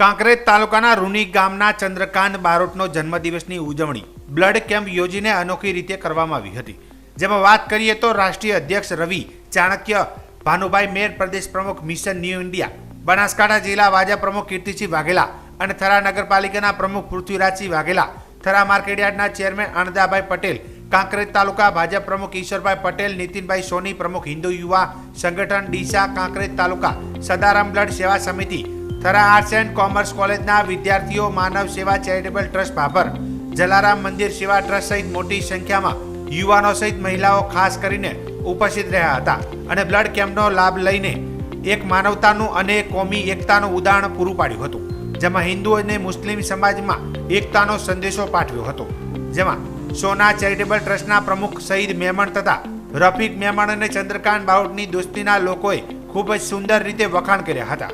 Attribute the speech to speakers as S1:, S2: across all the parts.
S1: કાંકરેજ તાલુકાના રૂની ગામના ચંદ્રકાંત બારોટનો જન્મદિવસની ઉજવણી બ્લડ કેમ્પ યોજીને અનોખી રીતે કરવામાં આવી હતી. જેમાં વાત કરીએ તો રાષ્ટ્રીય અધ્યક્ષ રવિ, ચાણક્ય, ભાનુભાઈ મેર, પ્રદેશ પ્રમુખ મિશન ન્યૂ ઇન્ડિયા, બનાસકાંઠા જિલ્લા વાજા પ્રમુખ કીર્તિસિંહ વાઘેલા અને થરા નગરપાલિકાના પ્રમુખ પૃથ્વીરાજસિંહ વાઘેલા. થરા માર્કેટયાર્ડના ચેરમેન અણદાભાઈ પટેલ, કાંકરેજ તાલુકા ભાજપ પ્રમુખ ઈશ્વરભાઈ પટેલ, નીતિનભાઈ સોની પ્રમુખ હિન્દુ યુવા સંગઠન ડીસા કાંકરેજ તાલુકા સદારામ બ્લડ સેવા સમિતિ થરા આર્ટ્સ એન્ડ કોમર્સ કોલેજના વિદ્યાર્થીઓ માનવ સેવા ચેરિટેબલ ટ્રસ્ટ ભાભર જલારામ મંદિર સેવા ટ્રસ્ટ સહિત મોટી સંખ્યામાં યુવાનો સહિત મહિલાઓ ખાસ કરીને ઉપસ્થિત રહ્યા હતા અને બ્લડ કેમ્પનો લાભ લઈને એક માનવતાનું અને કોમી એકતાનું ઉદાહરણ પૂરું પાડ્યું હતું, જેમાં હિન્દુ અને મુસ્લિમ સમાજમાં એકતાનો સંદેશો પાઠવ્યો હતો. જેમાં સોના ચેરિટેબલ ટ્રસ્ટના પ્રમુખ સઈદ મેમણ તથા રફીક મેમણ અને ચંદ્રકાંત બાઉટની દોસ્તીના લોકોએ ખૂબ જ સુંદર રીતે વખાણ કર્યા હતા.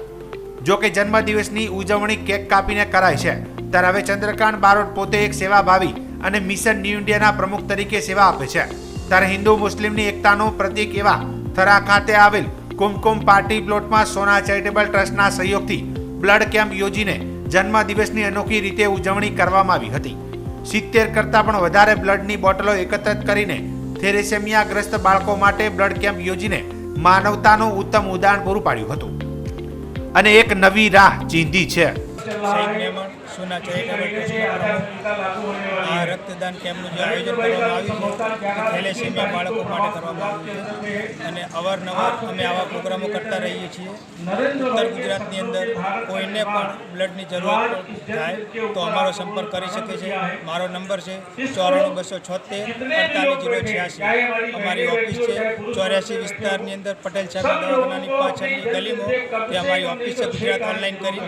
S1: જો કે જન્મદિવસની ઉજવણી કેક કાપીને કરાય છે. ત્યારે હવે ચંદ્રકાંત બારોટ પોતે એક સેવાભાવી અને મિશન ન્યૂ ઇન્ડિયાના પ્રમુખ તરીકે સેવા આપે છે. ત્યારે હિન્દુ મુસ્લિમની એકતાનું પ્રતીક એવા થરા ખાતે આવેલ કુમકુમ પાર્ટી પ્લોટમાં સોના ચેરિટેબલ ટ્રસ્ટના સહયોગથી બ્લડ કેમ્પ યોજીને જન્મદિવસની અનોખી રીતે ઉજવણી કરવામાં આવી હતી. સિત્તેર કરતાં પણ વધારે બ્લડની બોટલો એકત્રિત કરીને થેરેસેમિયાગ્રસ્ત બાળકો માટે બ્લડ કેમ્પ યોજીને માનવતાનું ઉત્તમ ઉદાહરણ પૂરું પાડ્યું હતું. અને એક નવી રાહ ચીંધી છે.
S2: શહીદ આ રક્તદાન કેમ્પનું જે આયોજન કરવામાં આવ્યું છે થેલેસેમિયા બાળકો માટે કરવામાં આવ્યું છે. અને અવારનવાર અમે આવા પ્રોગ્રામો કરતા રહીએ છીએ. ઉત્તર ગુજરાતની અંદર કોઈને પણ બ્લડની જરૂર થાય તો અમારો સંપર્ક કરી શકે છે. મારો નંબર છે ચોરાણું બસો છોતેર અડતાલીસ જીરો છ્યાસી. અમારી ઓફિસ છે ચોર્યાસી વિસ્તારની અંદર પટેલ સાહેબ દવાખાનાની પાછળની ગલીમાં. તે અમારી ઓફિસ છે ગુજરાત ઓનલાઈન કરી.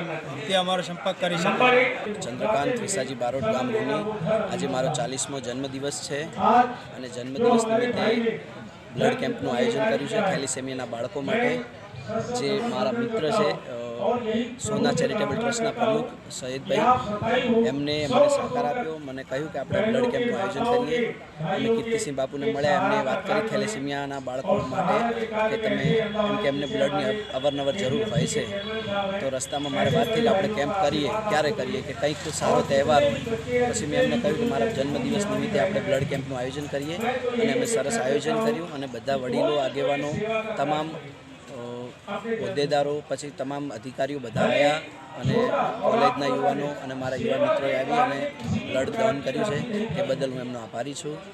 S2: તે અમારો સંપર્ક કરી શકે.
S3: ચંદ્રકાંત વિસાજી બારોટ ગામ રૂની આજે મારો ચાલીસમો જન્મદિવસ છે. અને જન્મદિવસ નિમિત્તે બ્લડ કેમ્પનું આયોજન કર્યું છે. થેલિસેમિયાના બાળકો માટે. જે મારા મિત્ર છે સોના ચેરિટેબલ ટ્રસ્ટના પ્રમુખ સૈયદભાઈ એમને મને સહકાર આપ્યો. મને કહ્યું કે આપણે બ્લડ કેમ્પનું આયોજન કરીએ. અને કીર્તિસિંહ બાપુને મળ્યા, એમને વાત કરી થેલેસિમિયાના બાળકો માટે કે તમે એમ કે એમને બ્લડની અવરનવર જરૂર હોય છે. તો રસ્તામાં મારે વાત થઈ આપણે કેમ્પ કરીએ, ક્યારે કરીએ કે કંઈક સારો તહેવાર હોય. પછી મેં એમને કહ્યું કે મારા જન્મદિવસ નિમિત્તે આપણે બ્લડ કેમ્પનું આયોજન કરીએ. અને અમે સરસ આયોજન કર્યું અને બધા વડીલો, આગેવાનો, તમામ હોદ્દેદારો, પછી તમામ અધિકારીઓ બધા આવ્યા અને કોલેજના યુવાનો અને મારા યુવા મિત્રોએ આવી અને બ્લડ દાન કર્યું છે, એ બદલ હું એમનો આભારી છું.